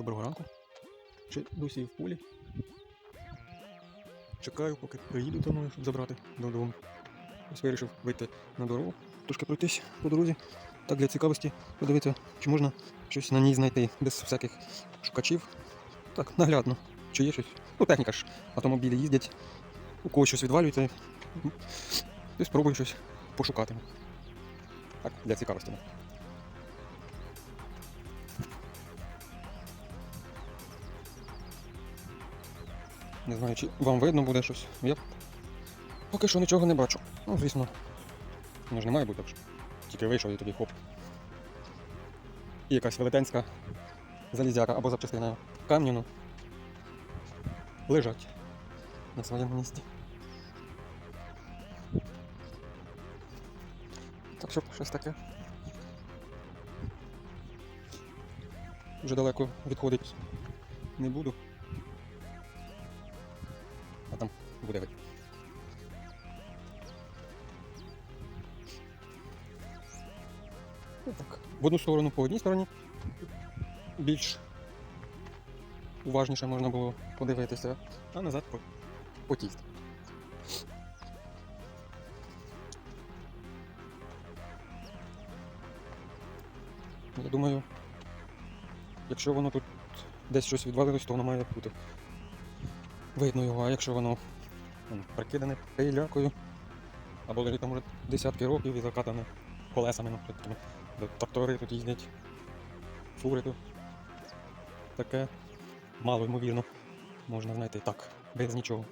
Доброго ранку. Чи досі в полі. Чекаю, поки приїдуть до мною, щоб забрати додому. Ось вирішив вийти на дорогу, трошки пройтись по дорозі. Так для цікавості подивитися, чи можна щось на ній знайти без всяких шукачів. Так, наглядно, чи є щось. Ну, техніка ж, автомобілі їздять, у когось щось відвалюється. І спробую щось пошукати. Так, для цікавості. Не знаю, чи вам видно буде щось. Я поки що нічого не бачу. Ну, звісно. Воно ж не має бути так. що Тільки вийшов і тобі хоп. І якась велетенська залізяка або запчастина камню лежать на своєму місці. Так що щось таке. Вже далеко відходить не буду. Буде. Ну, так. В одну сторону по одній стороні більш уважніше можна було подивитися, а назад по, по стороні. Я думаю, якщо воно тут десь щось відвалилось, то воно має бути видно його, а якщо воно м, прикидане пилякою, або лежить там уже десятки років і закатане колесами, наприклад, там, трактори тут їздять, фури тут. Таке мало ймовірно можна знайти так, без нічого.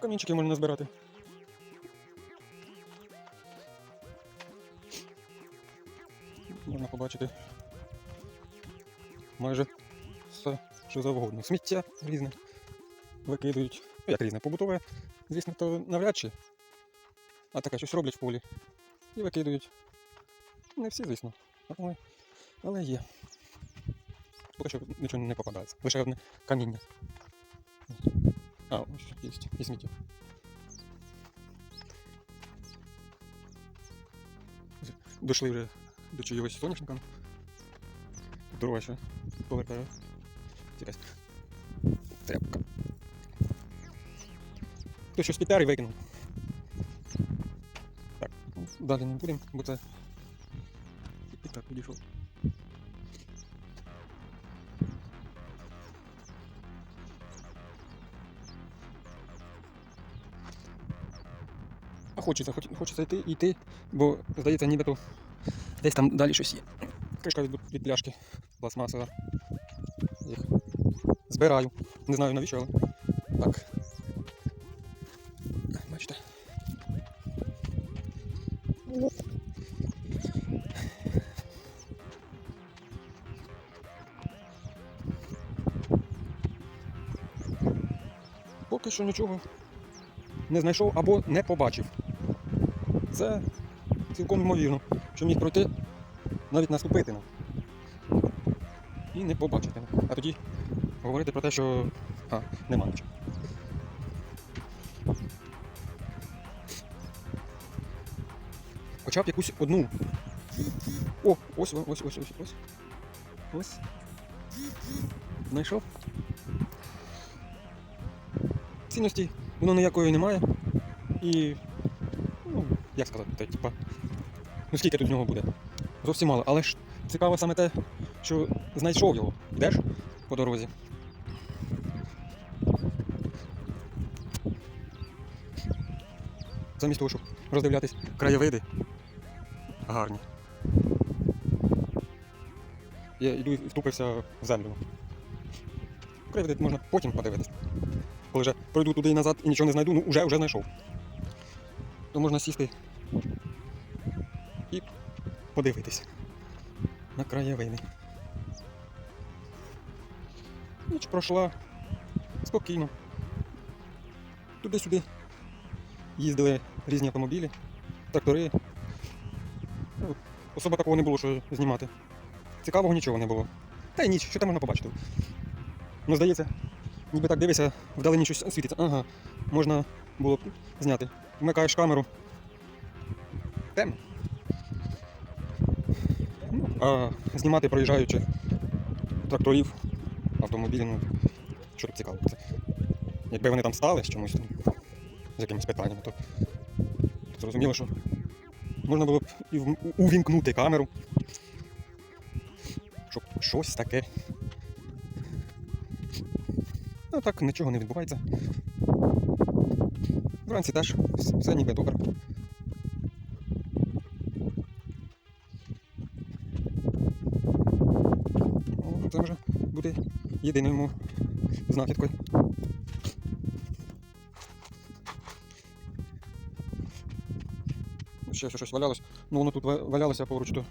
Камінчики можна назбирати. Можна побачити майже все, що завгодно. Сміття різне викидують. Ну, як різне, побутове, звісно, то навряд чи. А таке щось роблять в полі і викидують. Не всі, звісно, але, але є. Поки що нічого не попадається. Лише одне каміння. А, ось є, і сміття. Дошли вже до чогось соняшника. Дорога ще повертаю. Якась тряпка. Хто щось підтер і викинув. Так, ну, далі не будемо, бо це і так підійшов. А хочеться, хоч- хочеться йти і йти, бо здається, нібито десь там далі щось є. Кришка від, від пляшки пластмасова. Їх збираю. Не знаю навіщо, але так. Бачите. Поки що нічого не знайшов або не побачив. Це цілком ймовірно, що міг пройти навіть наступити нам. І не побачити. А тоді говорити про те, що а, нема нічого. Хоча б якусь одну. О, ось, ось, ось, ось, ось, ось. Знайшов. Цінності воно ніякої немає. І. Ну, як сказати, типа. Ну скільки тут в нього буде? Зовсім мало. Але ж цікаво саме те, що знайшов його. Йдеш по дорозі. Замість того, щоб роздивлятись краєвиди гарні. Я йду і втупився в землю. Краєвиди можна потім подивитись. Коли вже пройду туди і назад і нічого не знайду, ну вже, вже знайшов. То можна сісти подивитись на краєвини. Ніч пройшла спокійно. Туди-сюди їздили різні автомобілі, трактори. Ну, Особо такого не було, що знімати. Цікавого нічого не було. Та й ніч, що там можна побачити. Ну, здається, ніби так дивишся, вдалині щось світиться. Ага, можна було б зняти. Вмикаєш камеру. Темно. А знімати проїжджаючих тракторів, автомобілів, ну, що тут цікаво. Це, якби вони там стали з чомусь там, з якимись питаннями, то, зрозуміло, що можна було б і увімкнути камеру, щоб щось таке. Ну так нічого не відбувається. Вранці теж все ніби добре. Єдиною знахідкою. Ще щось валялось. Ну воно тут валялося поруч, то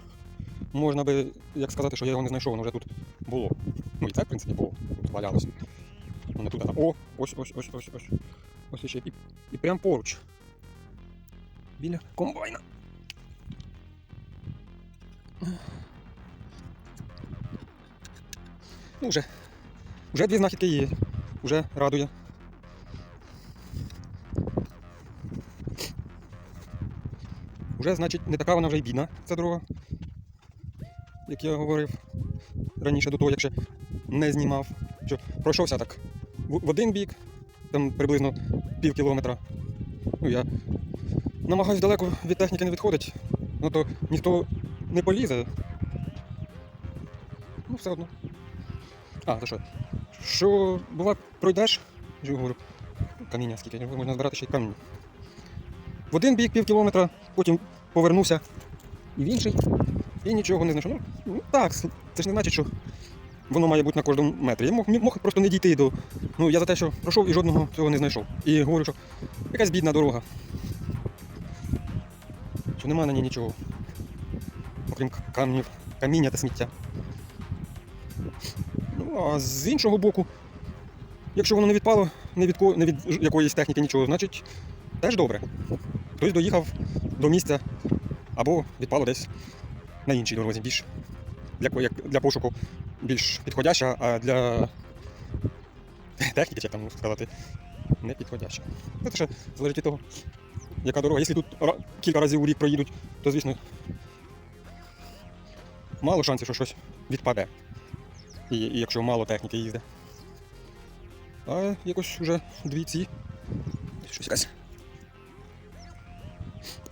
можна би як сказати, що я його не знайшов, воно вже тут було. Ну і це, в принципі, було. Тут валялось. Ну не тут, там. О, ось, ось, ось, ось, ось. Ось іще. І, і прям поруч. Біля комбайна. Ну, вже. Вже дві знахідки є. Вже радує. Уже, значить, не така вона вже й бідна, ця дорога. Як я говорив раніше до того, як ще не знімав. Що пройшовся так в один бік, там приблизно пів кілометра. Ну, я намагаюсь далеко від техніки не відходити, ну то ніхто не полізе. Ну, все одно. А, за що? Що бува, пройдеш, я говорю, каміння скільки, можна збирати ще й камінь. В один бік пів кілометра, потім повернувся і в інший, і нічого не знайшов. Ну, ну так, це ж не значить, що воно має бути на кожному метрі. Я мог, мог просто не дійти до. Ну, я за те, що пройшов і жодного цього не знайшов. І говорю, що якась бідна дорога. Що немає на ній нічого. Окрім камнів, каміння та сміття. А з іншого боку, якщо воно не відпало не від, не від якоїсь техніки нічого, значить теж добре. Хтось доїхав до місця або відпало десь на іншій дорозі більш для, для пошуку більш підходяща, а для техніки, як там сказати, не підходяща. Ну, Це ще залежить від того, яка дорога. Якщо тут кілька разів у рік проїдуть, то звісно мало шансів, що щось відпаде. І, і якщо мало техніки їздить. А якось вже дві ці. Щось якась.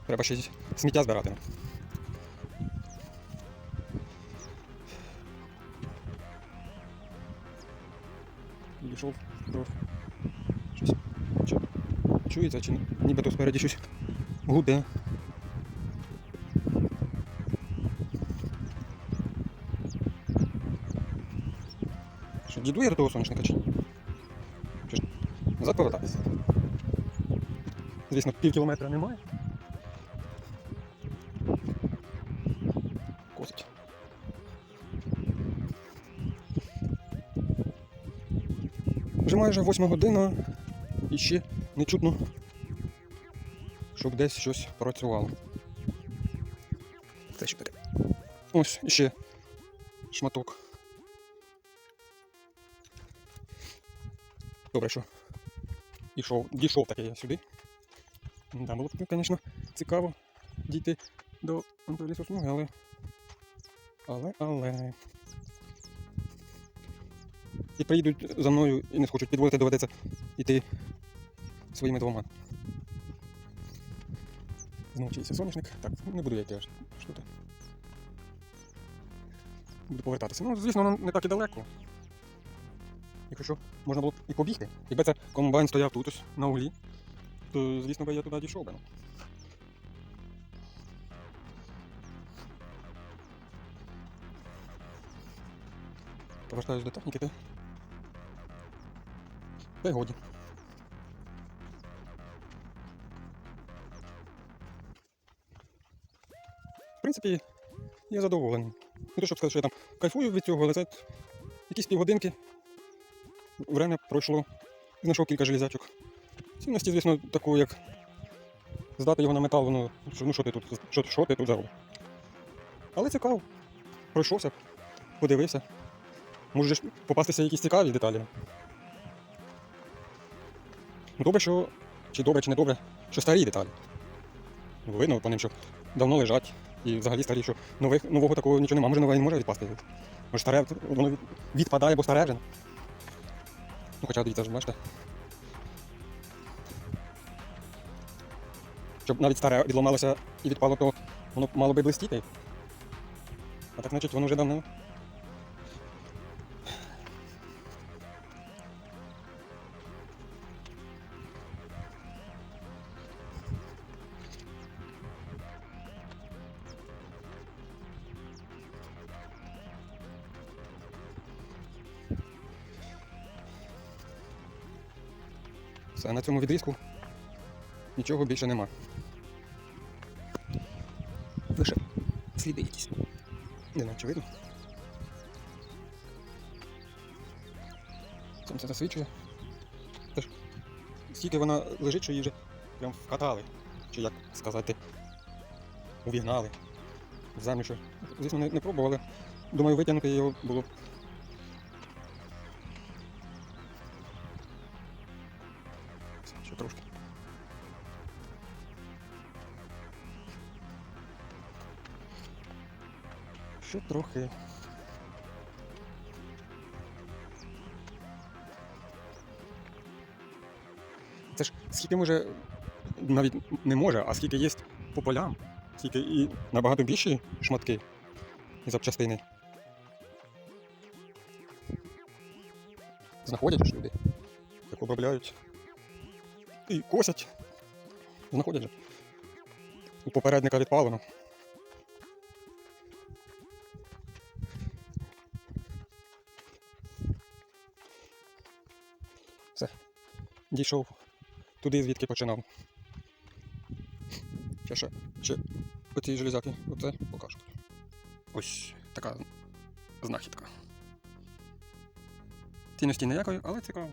Треба ще сміття збирати. Підійшов трохи. Щось. Чу, чується, чи ні? нібито спереді щось гуде. Що, дідує до того сонячника чи ні? Чи ж назад повертатися? Звісно, пів кілометра немає. Косить. Вже майже восьма година і ще не чутно, щоб десь щось працювало. Це ще буде. Ось іще шматок. Добре, що ішов, дійшов таки я сюди. Да, було б, звісно, цікаво дійти до до лісосмуги, але. Але, але. І приїдуть за мною і не схочуть підводити, доведеться йти своїми двома. Знову чийся соняшник. Так, не буду я йти аж. Що ти? Буду повертатися. Ну, звісно, воно не так і далеко. Якщо що, можна було б і побігти. Якби це комбайн стояв тут ось на углі, то звісно би я туди дійшов би. ну. Повертаюсь до техніки, ти. Та й годі. В принципі, я задоволений. Не то, щоб сказати, що я там кайфую від цього, але це якісь півгодинки. Время пройшло. Знайшов кілька железячок. Цінності, звісно, таку, як здати його на метал, воно, ну що ти тут, що, що ти тут заробив. Але цікаво. Пройшовся, подивився. Може попастися якісь цікаві деталі. Добре, що. Чи добре, чи не добре, що старі деталі. Видно по ним, що давно лежать, І взагалі старі, що нових, нового такого нічого немає, може нове не може відпасти. Може старе, воно відпадає, бо старе вже. Хоча дивіться ж, бачите. Щоб навіть старе відламалося і відпало, то воно мало би блистіти. А так значить воно вже давно. Все, на цьому відрізку нічого більше нема. Лише сліди якісь. Не наче видно. Сонце засвічує. Теж, стільки вона лежить, що її вже прям вкатали. Чи як сказати, увігнали в землю, що, звісно, не, не пробували. Думаю, витягнути його було Ще трохи. Це ж скільки може, навіть не може, а скільки є по полям, скільки і набагато більші шматки запчастини. Знаходять ж люди, як обробляють і косять. Знаходять же. У попередника відпалено. Дійшов туди, звідки починав. Ще ще, ще оці железяки. Оце покажу. Ось така знахідка. Цінності ніякої, але цікаво.